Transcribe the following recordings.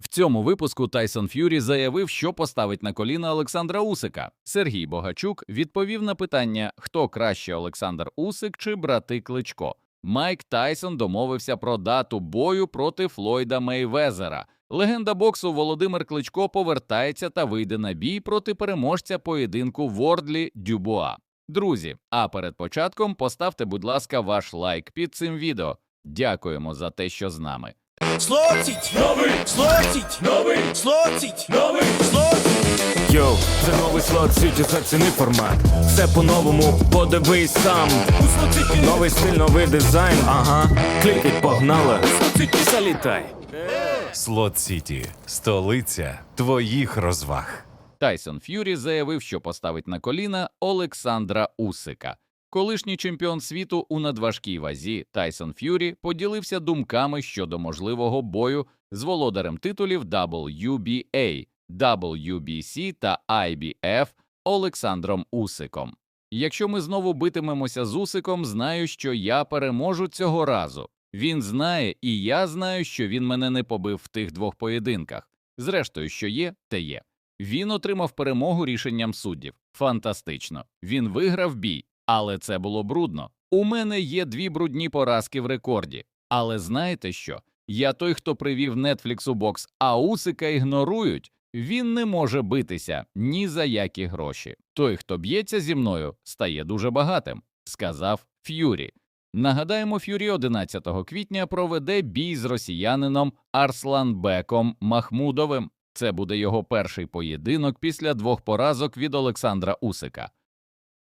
В цьому випуску Тайсон Ф'юрі заявив, що поставить на коліна Олександра Усика. Сергій Богачук відповів на питання, хто краще Олександр Усик чи брати Кличко. Майк Тайсон домовився про дату бою проти Флойда Мейвезера. Легенда боксу Володимир Кличко повертається та вийде на бій проти переможця поєдинку Вордлі Дюбуа. Друзі, а перед початком поставте, будь ласка, ваш лайк під цим відео. Дякуємо за те, що з нами. Слотіть! Новий! Слотіть! Новий! Слотіть! Новий! Слотіть! Йоу, це новий слот сіті, заціни формат. Все по-новому, подивись сам. Новий стиль, новий дизайн, ага. Клікать, погнали. Залітай. Слот Сіті столиця твоїх розваг. Тайсон Ф'юрі заявив, що поставить на коліна Олександра Усика. Колишній чемпіон світу у надважкій вазі Тайсон Ф'юрі поділився думками щодо можливого бою з володарем титулів WBA, WBC та IBF Олександром Усиком. Якщо ми знову битимемося з Усиком, знаю, що я переможу цього разу. Він знає, і я знаю, що він мене не побив в тих двох поєдинках. Зрештою, що є, те є. Він отримав перемогу рішенням суддів. Фантастично. Він виграв бій, але це було брудно. У мене є дві брудні поразки в рекорді. Але знаєте що? Я той, хто привів Netflix у бокс, а Усика ігнорують. Він не може битися ні за які гроші. Той, хто б'ється зі мною, стає дуже багатим, сказав Ф'юрі. Нагадаємо, Ф'юрі 11 квітня проведе бій з росіянином Арсланбеком Махмудовим. Це буде його перший поєдинок після двох поразок від Олександра Усика.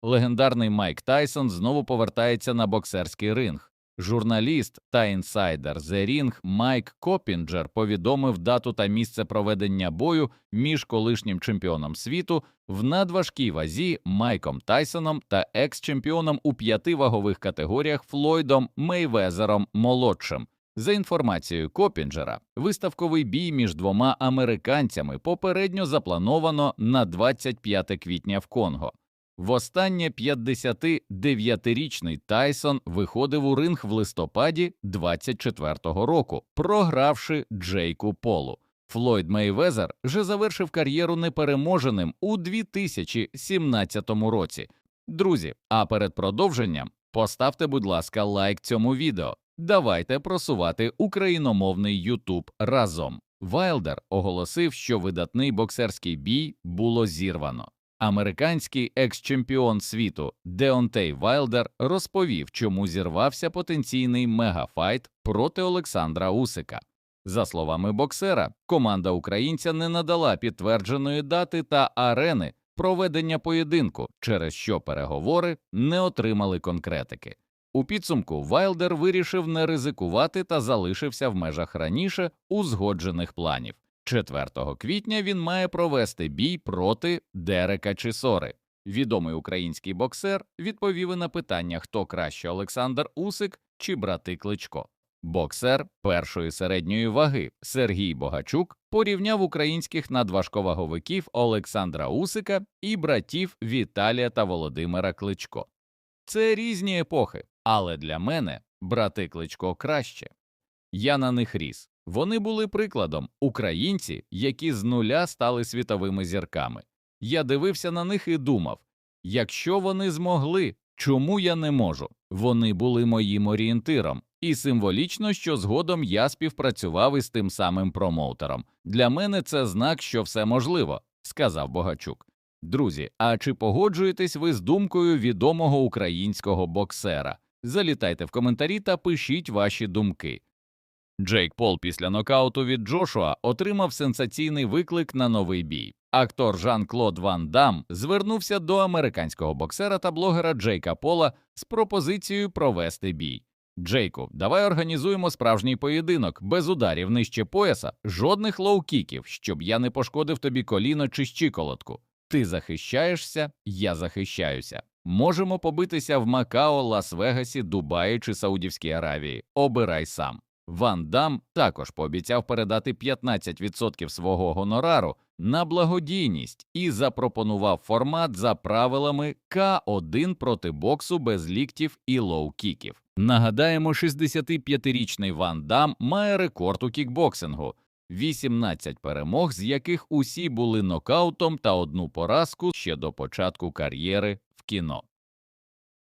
Легендарний Майк Тайсон знову повертається на боксерський ринг. Журналіст та інсайдер The Ring Майк Копінджер повідомив дату та місце проведення бою між колишнім чемпіоном світу в надважкій вазі Майком Тайсоном та екс-чемпіоном у п'яти вагових категоріях Флойдом Мейвезером молодшим. За інформацією Копінджера, виставковий бій між двома американцями попередньо заплановано на 25 квітня в Конго. Востаннє 59-річний Тайсон виходив у ринг в листопаді 24-го року, програвши Джейку Полу. Флойд Мейвезер вже завершив кар'єру непереможеним у 2017 році. Друзі, а перед продовженням поставте, будь ласка, лайк цьому відео. Давайте просувати україномовний Ютуб разом. Вайлдер оголосив, що видатний боксерський бій було зірвано. Американський екс-чемпіон світу Деонтей Вайлдер розповів, чому зірвався потенційний мегафайт проти Олександра Усика. За словами боксера, команда українця не надала підтвердженої дати та арени проведення поєдинку, через що переговори не отримали конкретики. У підсумку Вайлдер вирішив не ризикувати та залишився в межах раніше узгоджених планів. 4 квітня він має провести бій проти Дерека Чисори. Відомий український боксер відповів на питання, хто краще Олександр Усик чи брати Кличко. Боксер першої середньої ваги Сергій Богачук порівняв українських надважковаговиків Олександра Усика і братів Віталія та Володимира Кличко. Це різні епохи, але для мене брати Кличко краще. Я на них ріс. Вони були прикладом українці, які з нуля стали світовими зірками. Я дивився на них і думав: якщо вони змогли, чому я не можу? Вони були моїм орієнтиром, і символічно, що згодом я співпрацював із тим самим промоутером. Для мене це знак, що все можливо, сказав Богачук. Друзі, а чи погоджуєтесь ви з думкою відомого українського боксера? Залітайте в коментарі та пишіть ваші думки. Джейк Пол після нокауту від Джошуа отримав сенсаційний виклик на новий бій. Актор Жан-Клод Ван Дам звернувся до американського боксера та блогера Джейка Пола з пропозицією провести бій. Джейку, давай організуємо справжній поєдинок без ударів нижче пояса, жодних лоу-кіків, щоб я не пошкодив тобі коліно чи щиколотку. Ти захищаєшся, я захищаюся. Можемо побитися в Макао, Лас-Вегасі, Дубаї чи Саудівській Аравії. Обирай сам. Ван Дам також пообіцяв передати 15% свого гонорару на благодійність і запропонував формат за правилами К1 проти боксу без ліктів і лоу-кіків. Нагадаємо, 65-річний Ван Дам має рекорд у кікбоксингу 18 перемог, з яких усі були нокаутом та одну поразку ще до початку кар'єри в кіно.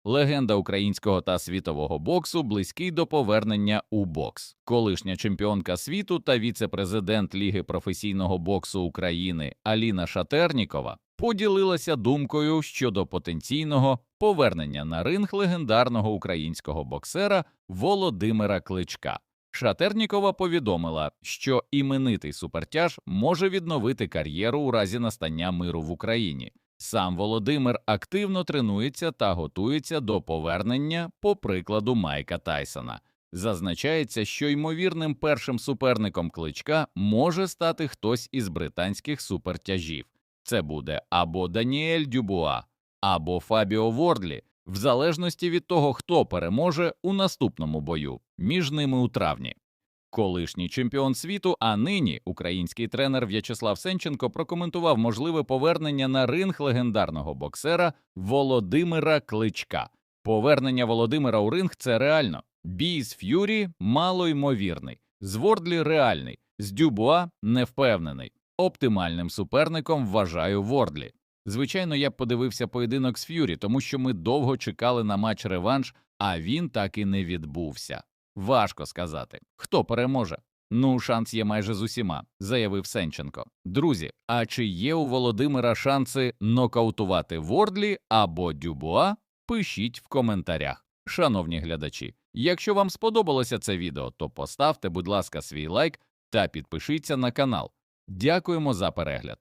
Легенда українського та світового боксу близький до повернення у бокс. Колишня чемпіонка світу та віце-президент Ліги професійного боксу України Аліна Шатернікова поділилася думкою щодо потенційного повернення на ринг легендарного українського боксера Володимира Кличка. Шатернікова повідомила, що іменитий супертяж може відновити кар'єру у разі настання миру в Україні. Сам Володимир активно тренується та готується до повернення, по прикладу Майка Тайсона. Зазначається, що ймовірним першим суперником кличка може стати хтось із британських супертяжів. Це буде або Даніель Дюбуа, або Фабіо Вордлі, в залежності від того, хто переможе у наступному бою між ними у травні. Колишній чемпіон світу, а нині український тренер В'ячеслав Сенченко прокоментував можливе повернення на ринг легендарного боксера Володимира Кличка. Повернення Володимира у ринг це реально. Бій з Ф'юрі малоймовірний, з Вордлі реальний, з Дюбуа невпевнений. Оптимальним суперником вважаю Вордлі. Звичайно, я б подивився поєдинок з Ф'юрі, тому що ми довго чекали на матч реванш, а він так і не відбувся. Важко сказати, хто переможе. Ну, шанс є майже з усіма, заявив Сенченко. Друзі, а чи є у Володимира шанси нокаутувати Вордлі або Дюбуа? Пишіть в коментарях. Шановні глядачі, якщо вам сподобалося це відео, то поставте, будь ласка, свій лайк та підпишіться на канал. Дякуємо за перегляд.